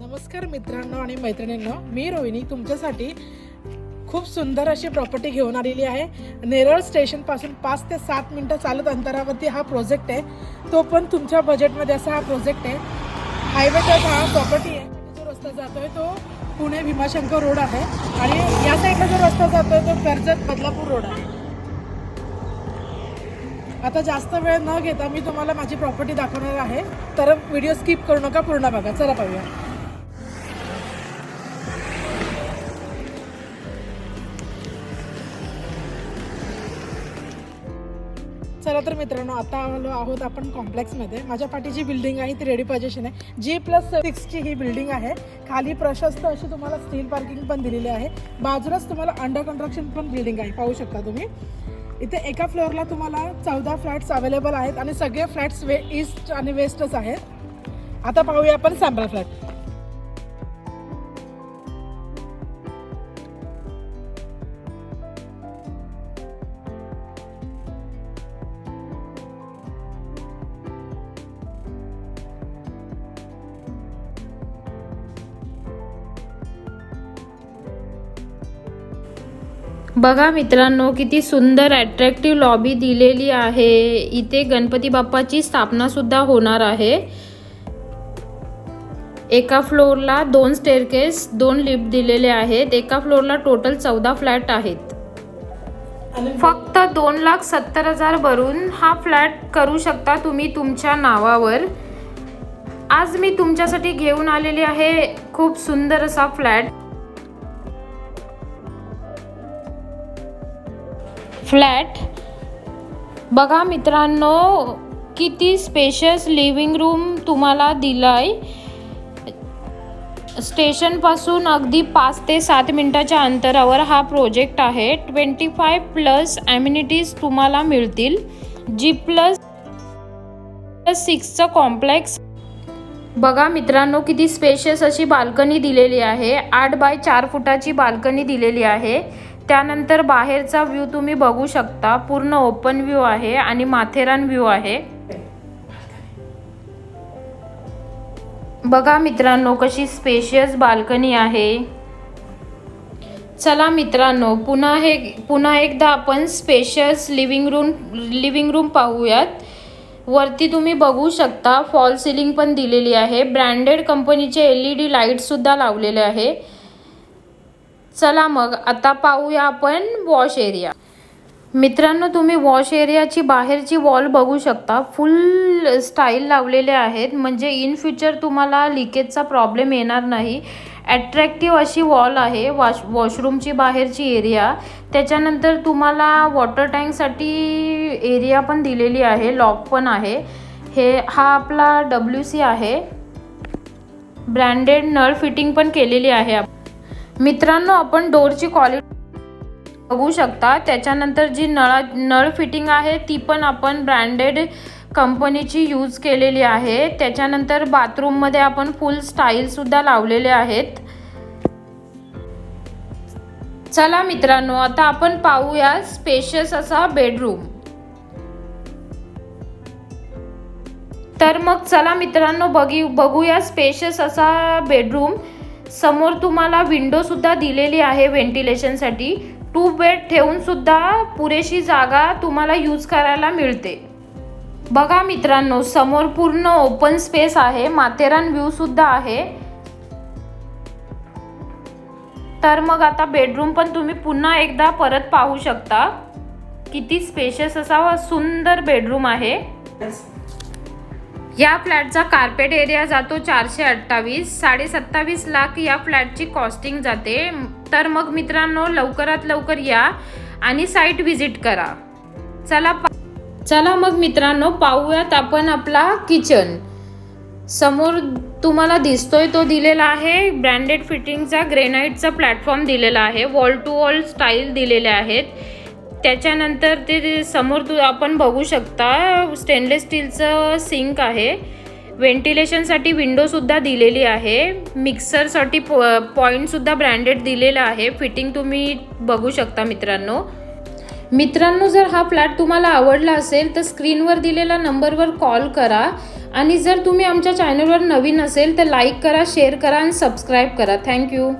नमस्कार मित्रांनो आणि मैत्रिणींनो मी रोहिणी तुमच्यासाठी खूप सुंदर अशी प्रॉपर्टी घेऊन आलेली आहे. नेरळ स्टेशनपासून पाच ते सात मिनटं चालत अंतरावरती हा प्रोजेक्ट आहे. तो पण तुमच्या बजेटमध्ये असा हा प्रोजेक्ट आहे. हायवे टच हा प्रॉपर्टी आहे. जो रस्ता जातोय तो पुणे भीमाशंकर रोड आहे. आणि या साईडला जो रस्ता जातोय तो कर्जत बदलापूर रोड आहे. आता जास्त वेळ न घेता मी तुम्हाला माझी प्रॉपर्टी दाखवणार आहे. तर व्हिडिओ स्किप करू नका पूर्ण बघा. चला पाहूया. चला तर मित्रांनो आता आलो आहोत आपण कॉम्प्लेक्समध्ये. माझ्या पाठीची बिल्डिंग आहे ती रेडी पोझिशन आहे. जी प्लस सिक्सची ही बिल्डिंग आहे. खाली प्रशस्त अशी तुम्हाला स्टील पार्किंग पण दिलेली आहे. बाजूलाच तुम्हाला अंडर कन्स्ट्रक्शन पण बिल्डिंग आहे. पाहू शकता तुम्ही. इथे एका फ्लोअरला तुम्हाला चौदा फ्लॅट्स अवेलेबल आहेत आणि सगळे फ्लॅट्स वे ईस्ट आणि वेस्टच आहेत. आता पाहूया आपण सॅम्पल फ्लॅट बघा मित्रांनो किती सुंदर अट्रॅक्टिव्ह लॉबी दिलेली आहे. इथे गणपती बाप्पाची स्थापना सुद्धा होणार आहे. एका फ्लोअरला दोन स्टेअरकेस दोन लिफ्ट दिलेले आहेत. एका फ्लोअरला टोटल चौदा फ्लॅट आहेत. फक्त दोन लाख सत्तर हजार भरून हा फ्लॅट करू शकता तुम्ही तुमच्या नावावर. आज मी तुमच्यासाठी घेऊन आलेली आहे खूप सुंदर असा फ्लॅट फ्लॅट. बघा मित्रांनो किती स्पेशस लिव्हिंग रूम तुम्हाला दिलाय. स्टेशनपासून अगदी पाच ते सात मिनटाच्या अंतरावर हा प्रोजेक्ट आहे. ट्वेंटी फाय प्लस ॲम्युनिटीज तुम्हाला मिळतील. जी प्लस सिक्सचं कॉम्प्लेक्स बघा मित्रांनो किती स्पेशियस अशी बाल्कनी दिलेली आहे. आठ बाय चार फुटाची बाल्कनी दिलेली आहे. त्यानंतर बाहेरचा व्ह्यू तुम्ही बघू शकता. पूर्ण ओपन व्ह्यू आहे आणि माथेरान व्ह्यू आहे. बघा मित्रांनो कशी स्पेशियस बाल्कनी आहे. चला मित्रांनो पुन्हा हे पुन्हा एकदा आपण spacious living room living room पाहूयात. वरती तुम्ही बघू शकता फॉल सिलिंग पण दिलेली आहे. ब्रँडेड कंपनीचे एल ई डी लाईटसुद्धा लावलेले आहे. चला मग आता पाहूया आपण वॉश एरिया. मित्रांनो तुम्ही वॉश एरियाची बाहेरची वॉल बघू शकता. फुल स्टाईल लावलेले आहेत. म्हणजे इन फ्युचर तुम्हाला लिकेजचा प्रॉब्लेम येणार नाही. ॲट्रॅक्टिव्ह अशी वॉल आहे वॉश वॉशरूमची बाहेरची एरिया. त्याच्यानंतर तुम्हाला वॉटर टँकसाठी एरिया पण दिलेली आहे लॉक पण आहे. हे हा आपला डब्ल्यू सी आहे. ब्रँडेड नळ फिटिंग पण केलेली आहे आप- मित्रांनो आपण डोरची क्वालिटी बघू शकता. त्याच्यानंतर जी नळा नळ फिटिंग आहे ती पण आपण ब्रँडेड कंपनीची यूज केलेली आहे. त्याच्यानंतर बाथरूममध्ये आपण फुल स्टाईलसुद्धा लावलेले आहेत. चला मित्रांनो आता आपण पाहूया स्पेशियस असा बेडरूम तर मग चला मित्रांनो बघी बघूया स्पेशियस असा बेडरूम समोर तुम्हाला विंडो सुद्धा दिलेली आहे व्हेंटिलेशनसाठी टू बेड ठेवून सुद्धा पुरेशी जागा तुम्हाला यूज करायला मिळते. बघा मित्रांनो समोर पूर्ण ओपन स्पेस आहे. माथेरान व्ह्यू सुद्धा आहे. तर मग आता बेडरूम पण तुम्ही पुन्हा एकदा परत पाहू शकता. किती स्पेशियस असा सुंदर बेडरूम आहे. या फ्लॅटचा कार्पेट एरिया जातो चारशे अठ्ठावीस साडे सत्तावीस लाख या फ्लॅटची कॉस्टिंग जाते. तर मग मित्रांनो लवकरात लवकर या आणि साईट व्हिजिट करा. चला चला मग मित्रांनो पाहूयात आपण आपला किचन. समोर तुम्हाला दिसतोय तो दिलेला आहे. ब्रँडेड फिटिंगचा ग्रेनाईटचा प्लॅटफॉर्म दिलेला आहे. वॉल टू वॉल स्टाईल दिलेले आहेत. त्याच्यानंतर ते समोर तू आपण बघू शकता स्टेनलेस स्टीलचं सिंक आहे. व्हेंटिलेशनसाठी विंडोसुद्धा दिलेली आहे. मिक्सरसाठी पॉ पॉईंटसुद्धा ब्रँडेड दिलेला आहे. फिटिंग तुम्ही बघू शकता मित्रांनो. मित्रांनो जर हा फ्लॅट तुम्हाला आवडला असेल तर स्क्रीनवर दिलेल्या नंबरवर कॉल करा. आणि जर तुम्ही आमच्या चॅनलवर नवीन असेल तर लाईक करा शेअर करा आणि सबस्क्राईब करा. थँक्यू